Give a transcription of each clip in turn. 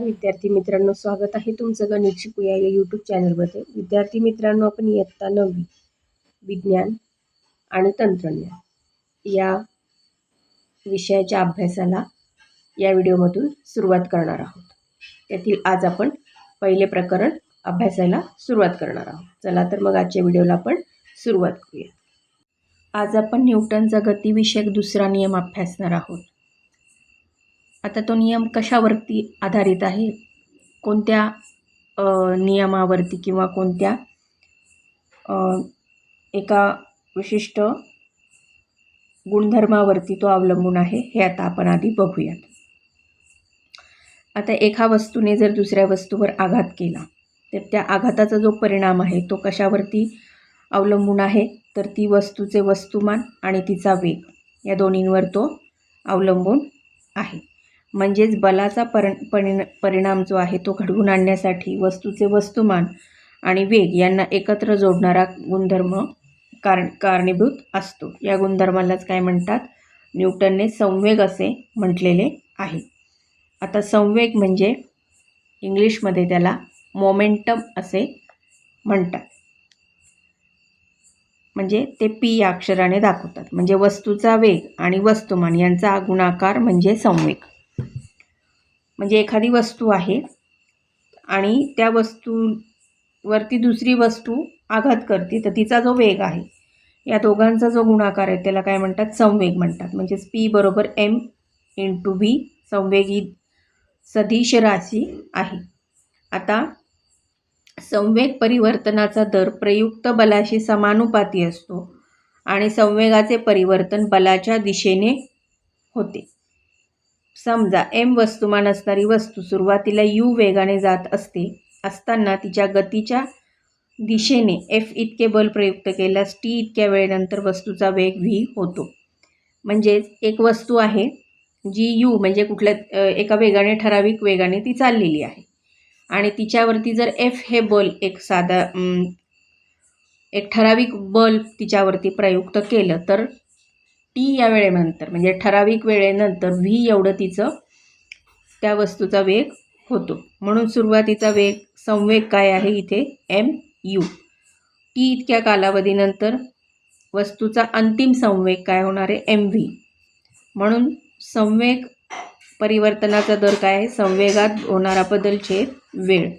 नमस्कार विद्यार्थी मित्रांनो स्वागत आहे तुमचं गणित शिकूया या यूट्यूब चॅनलमध्ये विद्यार्थी मित्रांनो आपण इयत्ता नववी विज्ञान आणि तंत्रज्ञान या विषयाच्या अभ्यासाला या व्हिडिओमधून सुरुवात करणार आहोत. त्यातील आज आपण पहिले प्रकरण अभ्यासाला सुरुवात करणार आहोत. चला तर मग आजच्या व्हिडिओला आपण सुरुवात करूया. आज आपण न्यूटनचा गतिविषयक दुसरा नियम अभ्यासणार आहोत. आता तो नियम कशावरती आधारित आहे? कोणत्या नियमावरती किंवा कोणत्या एका विशिष्ट गुणधर्मावरती तो अवलंबून आहे हे आता आपण आधी बघूयात. आता एका वस्तूने जर दुसऱ्या वस्तूवर आघात केला तर त्या आघाताचा जो परिणाम आहे तो कशावरती अवलंबून आहे? तर ती वस्तूचे वस्तुमान आणि तिचा वेग या दोन्हींवर तो अवलंबून आहे. म्हणजेच बलाचा पर परिण परिणाम जो आहे तो घडवून आणण्यासाठी वस्तूचे वस्तुमान आणि वेग यांना एकत्र जोडणारा गुणधर्म कार कारणीभूत असतो. या गुणधर्मालाच काय म्हणतात? न्यूटनने संवेग असे म्हटलेले आहे. आता संवेग म्हणजे इंग्लिशमध्ये त्याला मोमेंटम असे म्हणतात. म्हणजे ते पी या अक्षराने दाखवतात. म्हणजे वस्तूचा वेग आणि वस्तुमान यांचा गुणाकार म्हणजे संवेग. म्हणजे एखादी वस्तू आहे आणि त्या वस्तूवरती दुसरी वस्तू आघात करते तर तिचा जो वेग आहे या दोघांचा जो गुणाकार आहे त्याला काय म्हणतात? संवेग म्हणतात. म्हणजेच पी बरोबर एम इंटू व्ही संवेग ही सदिश राशी आहे. आता संवेग परिवर्तनाचा दर प्रयुक्त बलाशी समानुपाती असतो आणि संवेगाचे परिवर्तन बलाच्या दिशेने होते. समजा एम वस्तुमान असणारी वस्तू सुरुवातीला यू वेगाने जात असते असताना तिच्या गतीच्या दिशेने एफ इतके बल प्रयुक्त केल्यास टी इतक्या वेळेनंतर वस्तूचा वेग व्ही होतो. म्हणजेच एक वस्तू आहे जी यू म्हणजे कुठल्या एका वेगाने ठराविक वेगाने ती चाललेली आहे. आणि तिच्यावरती जर एफ हे बल एक साधा एक ठराविक बल तिच्यावरती प्रयुक्त केलं तर टी या वेळेनंतर म्हणजे ठराविक वेळेनंतर व्ही एवढं तिचं त्या वस्तूचा वेग होतो. म्हणून सुरुवातीचा वेग संवेग काय आहे इथे? M you. टी इतक्या कालावधीनंतर वस्तूचा अंतिम संवेग काय होणार आहे? M V. म्हणून संवेग परिवर्तनाचा दर काय आहे? संवेगात होणारा बदल छेद वेळ.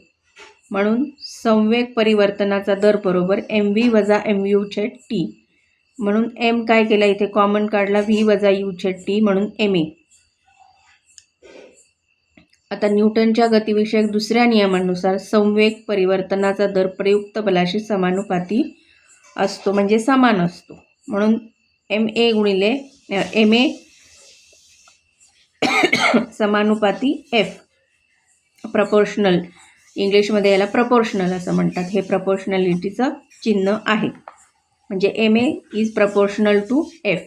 म्हणून संवेग परिवर्तनाचा दर बरोबर एम व्ही वजा एम यू छेद टी. म्हणून एम काय केला इथे? कॉमन काढला व्ही वजा यू छेड टी म्हणून एम ए आता न्यूटनच्या गतिविषयक दुसऱ्या नियमानुसार संवेग परिवर्तनाचा दर प्रयुक्त बलाशी समानुपाती असतो म्हणजे समान असतो. म्हणून एम ए गुणिले एम ए समानुपाती एफ प्रपोर्शनल इंग्लिशमध्ये याला प्रपोर्शनल असं म्हणतात. हे प्रपोर्शनॅलिटीचं चिन्ह आहे. म्हणजे M A is proportional to F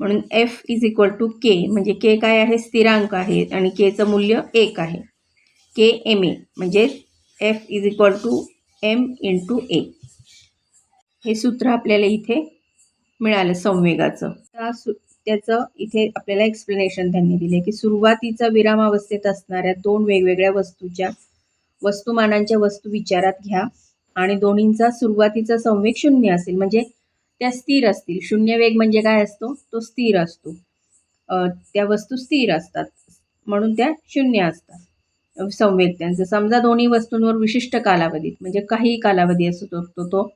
म्हणून F is equal to K म्हणजे के काय आहे? स्थिरांक आहे. आणि केचं मूल्य एक आहे. के एम ए म्हणजे F is equal to M into A हे सूत्र आपल्याला इथे मिळालं संवेगाचं. त्या सु त्याचं इथे आपल्याला एक्सप्लेनेशन त्यांनी दिले की सुरुवातीचा विरामावस्थेत असणाऱ्या दोन वेगवेगळ्या वस्तूच्या वस्तुमानांच्या वस्तू विचारात घ्या. आणि दोन्हींचा सुरुवातीचा संवेग शून्य असेल म्हणजे त्या स्थिर असतील. शून्य वेग म्हणजे काय असतो? तो स्थिर असतो. त्या वस्तू स्थिर असतात. म्हणून त्या शून्य असतात. संवेग त्यांचा समजा दोन्ही वस्तूंवर विशिष्ट कालावधीत म्हणजे काही कालावधी असू शकतो तो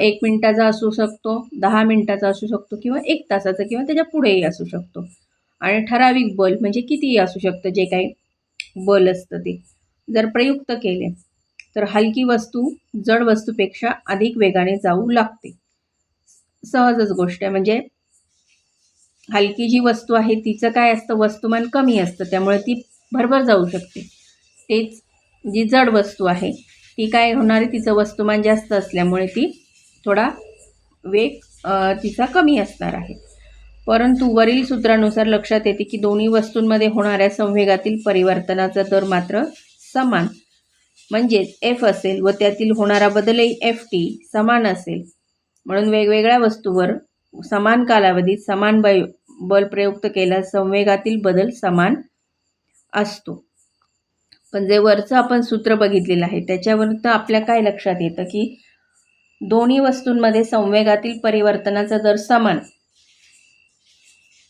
एक मिनिटाचा असू शकतो दहा मिनिटाचा असू शकतो किंवा एक तासाचा किंवा त्याच्या पुढेही असू शकतो. आणि ठराविक बल म्हणजे कितीही असू शकतं जे काही बल असतं ते. जर प्रयुक्त केले तर हलकी वस्तू जड वस्तूपेक्षा अधिक वेगाने जाऊ लागते. सहजच गोष्ट आहे. म्हणजे हलकी जी वस्तू आहे तिचं काय असतं? वस्तुमान कमी असतं. त्यामुळे ती भरभर जाऊ शकते. तेच जी जड वस्तू आहे ती काय होणार? आहे तिचं वस्तुमान जास्त असल्यामुळे ती थोडा वेग तिचा कमी असणार आहे. परंतु वरील सूत्रानुसार लक्षात येते की दोन्ही वस्तूंमध्ये होणाऱ्या संवेगातील परिवर्तनाचा दर मात्र समान म्हणजेच एफ असेल व त्यातील होणारा बदलही एफ टी समान असेल. म्हणून वेगवेगळ्या वस्तूवर समान कालावधीत समान बय बल प्रयुक्त केल्यास संवेगातील बदल समान असतो. पण जे वरचं आपण सूत्र बघितलेलं आहे त्याच्यावर तर आपल्या काय लक्षात येतं की दोन्ही वस्तूंमध्ये संवेगातील परिवर्तनाचा दर समान.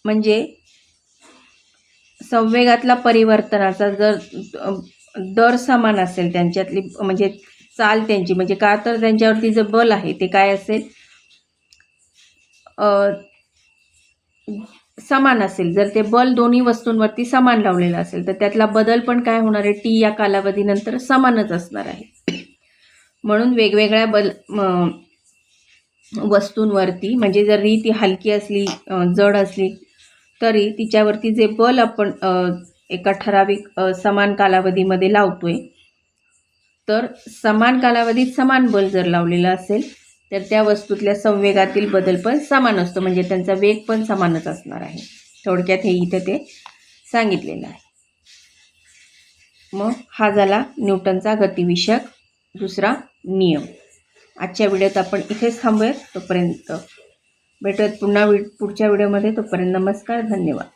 म्हणजे संवेगातला परिवर्तनाचा जर दर समान असेल त्यांच्यातली म्हणजे चाल त्यांची म्हणजे का तर त्यांच्यावरती जे बल आहे ते काय असेल समान असेल. जर ते बल दोन्ही वस्तूंवरती समान लावलेलं असेल तर त्यातला बदल पण काय होणार आहे? टी या कालावधीनंतर समानच असणार आहे. म्हणून वेगवेगळ्या बल वस्तूंवरती म्हणजे जर ती हलकी असली जड असली तरी तिच्यावरती जे बल आपण एका ठराविक समान कालावधीमध्ये लावतो आहे तर समान कालावधीत समान बल जर लावलेला असेल तर त्या वस्तूतल्या संवेगातील बदल पण समान असतो. म्हणजे त्यांचा वेग पण समानच असणार आहे. थोडक्यात हे इथं ते सांगितलेलं आहे. मग हा झाला न्यूटनचा गतिविषयक दुसरा नियम. आजच्या व्हिडिओत आपण इथेच थांबूयात. तोपर्यंत भेटत पुन्हा वि पुढच्या व्हिडिओमध्ये. तोपर्यंत नमस्कार धन्यवाद.